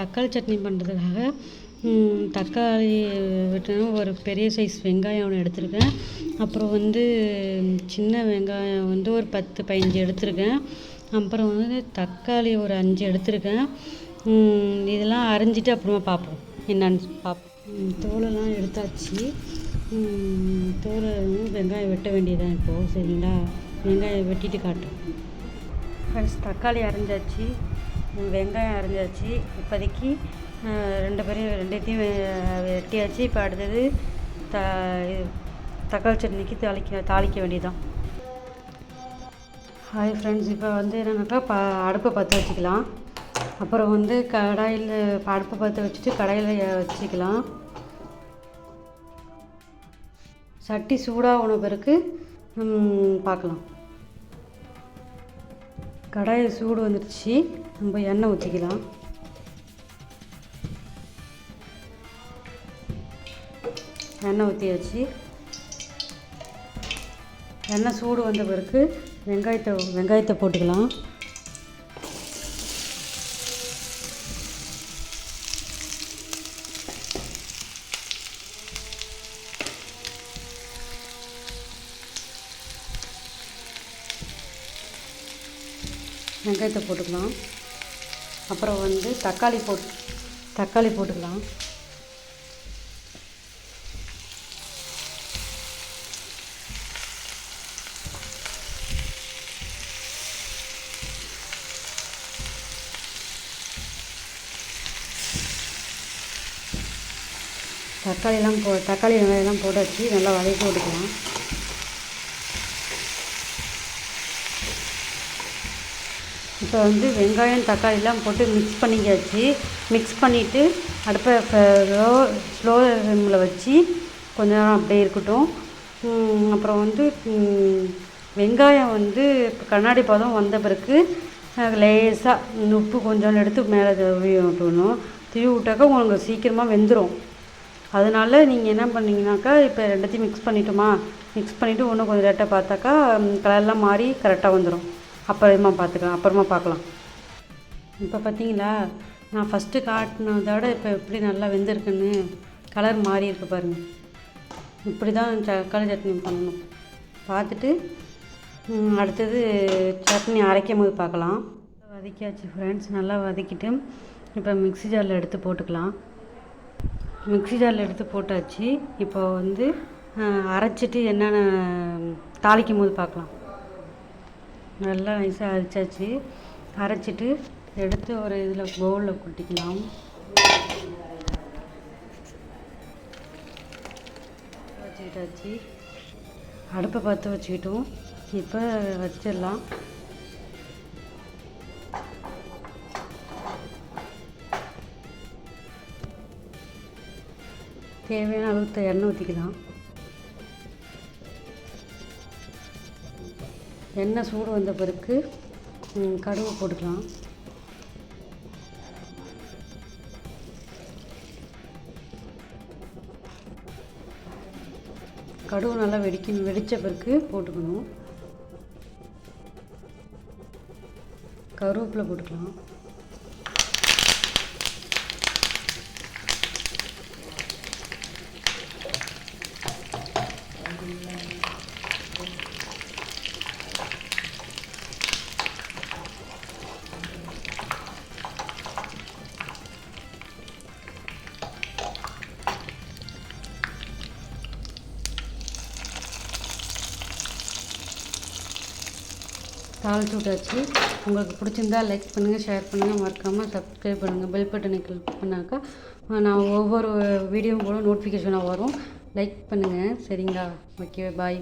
தக்காளி சட்னி பண்ணுறதுக்காக தக்காளி வெட்டணும் ஒரு பெரிய சைஸ் வெங்காயம் ஒன்று எடுத்திருக்கேன். அப்புறம் வந்து சின்ன வெங்காயம் வந்து ஒரு பத்து பதினஞ்சு எடுத்திருக்கேன். அப்புறம் வந்து தக்காளி ஒரு அஞ்சு எடுத்திருக்கேன். இதெல்லாம் அரைஞ்சிட்டு அப்புறமா பார்ப்போம். என்னன்னு பார்ப்போம் தோலெல்லாம் எடுத்தாச்சு. தோலை வெங்காயம் வெட்ட வேண்டியதான் இப்போது சரிங்களா? வெங்காயம் வெட்டிட்டு காட்டும் ஃப்ரெண்ட்ஸ் தக்காளி அரைஞ்சாச்சு. வெங்காயம் அரைஞ்சாச்சு. இப்போதைக்கு ரெண்டு பேரையும் ரெண்டுத்தையும் வெட்டியாச்சு. இப்போ அடுத்தது த இது தக்காளி சட்னிக்கு தாளிக்க தாளிக்க வேண்டியதான் ஹாய் ஃப்ரெண்ட்ஸ் இப்போ வந்து என்னென்னாக்கா ப அடுப்பை பற்ற வச்சுக்கலாம். அப்புறம் வந்து கடாயில் அடுப்பை பற்ற வச்சுட்டு கடாயில் வச்சுக்கலாம். சட்டி சூடாக உணவு பிறகு பார்க்கலாம். கடாயை சூடு வந்துடுச்சு. நம்ம எண்ணெய் ஊற்றிக்கலாம் எண்ணெய் ஊற்றியாச்சு எண்ணெய் சூடு வந்த பிறகு வெங்காயத்தை வெங்காயத்தை போட்டுக்கலாம். வெங்காயத்தை போட்டுக்கலாம். அப்புறம் வந்து தக்காளி போட் தக்காளி போட்டுக்கலாம். தக்காளியெல்லாம் போ தக்காளி வெங்காயம்லாம் போட்டு வச்சு நல்லா வதக்கி விட்டுக்கலாம். இப்போ வந்து வெங்காயம் தக்காளிலாம் போட்டு மிக்ஸ் பண்ணிக்காச்சு மிக்ஸ் பண்ணிவிட்டு அடுப்பை லோ ஸ்லோ ஃப்ளேமில் வச்சு கொஞ்ச நேரம் அப்படியே இருக்கட்டும். அப்புறம் வந்து வெங்காயம் வந்து இப்போ கண்ணாடி பதம் வந்த பிறகு லேசாக உப்பு கொஞ்சம் எடுத்து மேலே தூவி விட்டுணும் தூவி விட்டாக்கா உங்களுக்கு சீக்கிரமாக வெந்துடும் அதனால் நீங்கள் என்ன பண்ணிங்கனாக்கா இப்போ ரெண்டுத்தையும் மிக்ஸ் பண்ணிட்டோமா? மிக்ஸ் பண்ணிவிட்டு ஒன்று கொஞ்சம் லேட்டாக பார்த்தாக்கா கலர்லாம் மாறி கரெக்டாக வந்துடும் அப்புறமா பார்த்துக்கலாம் அப்புறமா பார்க்கலாம். இப்போ பார்த்தீங்களா நான் ஃபஸ்ட்டு காட்டினதோட இப்போ எப்படி நல்லா வெந்திருக்குன்னு கலர் மாறி இருக்கு பாருங்கள் இப்படி தான் தக்காளி சட்னி பண்ணணும். பார்த்துட்டு அடுத்தது சட்னி அரைக்கும் போது பார்க்கலாம். வதக்கியாச்சு ஃப்ரெண்ட்ஸ் நல்லா வதக்கிட்டு இப்போ மிக்ஸி ஜாரில் எடுத்து போட்டுக்கலாம். மிக்ஸி ஜாரில் எடுத்து போட்டாச்சு. இப்போ வந்து அரைச்சிட்டு என்னென்ன தாளிக்கும் போது பார்க்கலாம். நல்லா நைஸாக அரைச்சாச்சு. அரைச்சிட்டு எடுத்து ஒரு இதில் பவுலில் கொட்டிக்கலாம். வச்சுக்கிட்டாச்சு. அடுப்பை பார்த்து வச்சுக்கிட்டோம். இப்போ வச்சிடலாம். தேவையான அளவுக்கு எண்ணெய் ஊற்றிக்கலாம் எண்ணெய் சூடு வந்த பிறகு கடுகு போட்டுக்கலாம். கடுகு நல்லா வெடிக்க வெடித்த பிறகு போட்டுக்கணும். கருவேப்பிலை போட்டுக்கலாம். தாளிச்சு விட்டாச்சு. உங்களுக்கு பிடிச்சிருந்தா லைக் பண்ணுங்கள் ஷேர் பண்ணுங்கள் மறக்காமல் சப்ஸ்கிரைப் பண்ணுங்கள் பெல் பட்டனை கிளிக் பண்ணாக்கா நான் ஒவ்வொரு வீடியோவும் கூட நோட்டிஃபிகேஷனாக வரும். லைக் பண்ணுங்கள் சரிங்களா? Okay bye